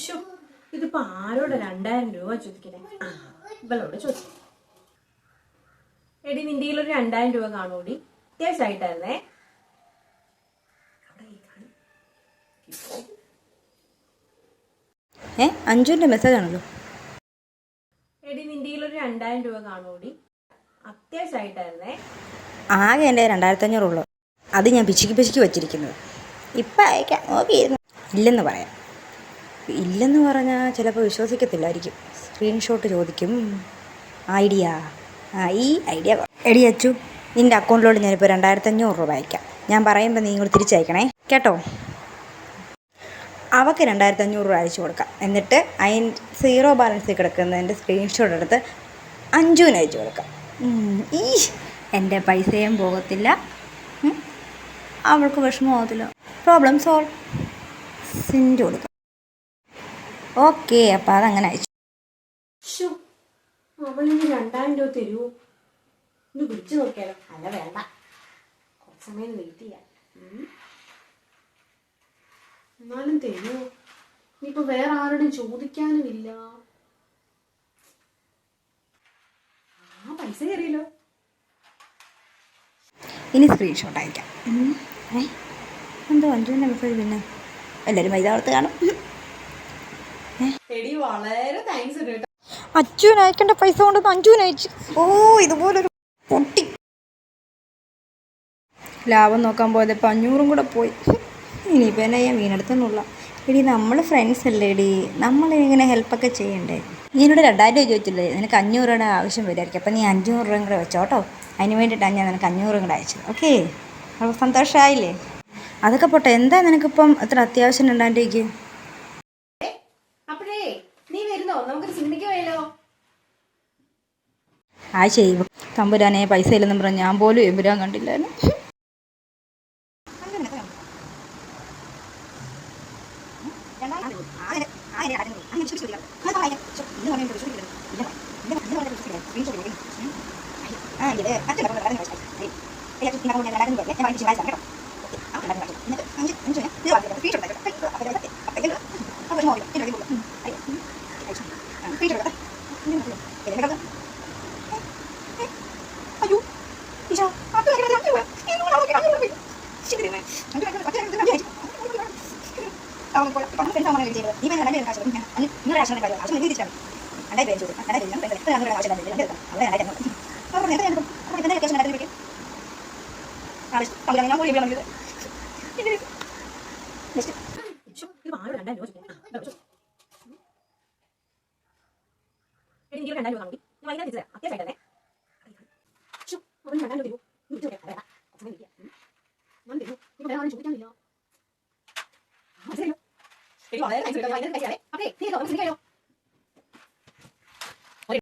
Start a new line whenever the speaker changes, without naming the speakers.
ശ്ശോ, ഇതിപ്പോ ആരോട് രണ്ടായിരം രൂപ ചോദിക്കണേ? ഇവളോട് ചോദിച്ചു. എടി നിന്റെ ഒരു രണ്ടായിരം രൂപ കാണൂടി. അത്യാവശ്യമായിട്ടായിരുന്നേ.
ഏ അഞ്ചുവിന്റെ മെസ്സേജ് ആണല്ലോ.
എടി നിന്റെ ഒരു രണ്ടായിരം രൂപ കാണൂടി. അത്യാവശ്യമായിട്ടായിരുന്നേ.
ആകെ എന്റെ രണ്ടായിരത്തഞ്ഞൂറുള്ളൂ അത് ഞാൻ പിശുക്കി പിശുക്കി വെച്ചിരിക്കുന്നത്. ഇപ്പം അയക്കാം. നോക്കിയിരുന്നു ഇല്ലെന്ന് പറയാം. ഇല്ലെന്ന് പറഞ്ഞാൽ ചിലപ്പോൾ വിശ്വസിക്കത്തില്ലായിരിക്കും. സ്ക്രീൻഷോട്ട് ചോദിക്കും. ഐഡിയ. ആ ഈ ഐഡിയ എടി അച്ചു നിന്റെ അക്കൗണ്ടിലോട്ട് ഞാനിപ്പോൾ രണ്ടായിരത്തഞ്ഞൂറ് രൂപ അയക്കാം. ഞാൻ പറയുമ്പോൾ ഇങ്ങോട്ട് തിരിച്ചയക്കണേ കേട്ടോ? അവക്ക് രണ്ടായിരത്തി അഞ്ഞൂറ് രൂപ അയച്ചു കൊടുക്കാം. എന്നിട്ട് അതിന് സീറോ ബാലൻസിൽ കിടക്കുന്നതിന്റെ സ്ക്രീൻഷോട്ട് എടുത്ത് അഞ്ചുവിന് അയച്ചു കൊടുക്കാം. ഈ എന്റെ പൈസയും പോകത്തില്ല. അവൾക്ക് വിഷമമാകത്തില്ല പ്രോബ്ലം സോൾവ് സിൻഡ് കൊടുക്കാം. ഓക്കെ അപ്പോൾ അതങ്ങനെ അയച്ചു.
അവനിനി രണ്ടായിരം രൂപ തരൂ. ഒന്ന് വിളിച്ചു നോക്കിയാലോ. അല്ല വേണ്ട. കുറച്ച് സമയം വെയിറ്റ് ചെയ്യാം. എന്നാലും തരൂ. ഇനിയിപ്പോ വേറെ ആരോടും ചോദിക്കാനുമില്ല. ആ പൈസ കയറിയല്ലോ
ഇനി സ്ക്രീൻഷോട്ട് അയക്കാം. ഏ? എന്തോ അഞ്ചു മെസ്സേജ് പിന്നെ. എല്ലാവരും പൈസ കൊടുത്ത് കാണും.
എടി വളരെ താങ്ക്സ് കേട്ടോ.
അയക്കേണ്ട പൈസ കൊണ്ട് അഞ്ചുവിന് അയച്ചു. ഓ ഇതുപോലൊരു പൊട്ടി. ലാഭം നോക്കാൻ പോയത് ഇപ്പൊ അഞ്ഞൂറും കൂടെ പോയി. ഇനി പിന്നെ ഞാൻ വീണെടുത്തെന്നുള്ള എടി നമ്മൾ ഫ്രണ്ട്സ് അല്ലേ എടി നമ്മൾ ഇങ്ങനെ ഹെൽപ്പൊക്കെ ചെയ്യണ്ടേ? നീ എന്നോട് രണ്ടായിരം രൂപ ചോദിച്ചില്ലേ? നിനക്ക് അഞ്ഞൂറ് രൂപയുടെ ആവശ്യം വരുമായിരിക്കും അപ്പം നീ അഞ്ഞൂറ് രൂപയും കൂടെ വെച്ചോട്ടോ അതിന് വേണ്ടിയിട്ടാണ് ഞാൻ നിനക്ക് അഞ്ഞൂറും കൂടെ അയച്ചത്. ഓക്കെ? അപ്പോൾ സന്തോഷമായില്ലേ അതൊക്കെ പോട്ടെ. എന്താ നിനക്കിപ്പം അത്ര അത്യാവശ്യം രണ്ടായിരം ആ ചെയ്യും തമ്പുരാനെ പൈസ ഇല്ലെന്നും പറഞ്ഞു ഞാൻ പോലും എമ്പുരാൻ കണ്ടില്ലായിരുന്നു അയ്യോ ഈശ
ആരോട് രണ്ടായിരം രൂപ രൂപ ഞാൻ വൈകുന്നേരം തിരിച്ചു തരാം. അത്യാവശ്യമായിട്ടല്ലേ ശ്ശോ, അവന് രണ്ടായിരം രൂപ തരൂ നീ വിളിച്ചു നോക്കിയാ വേണ്ട കുറച്ച് സമയം ഇരിക്കാം. ഉം. ഞാൻ തരൂ ഇപ്പൊ വേറെ ആരും ചോദിക്കാനില്ല ആ, ശരിയോ? എടി വളരെ താങ്ക്സ് കേട്ടോ വൈകുന്നേരം കഴിച്ചാലേ അപ്പേ നീ നമുക്ക് സിനിമ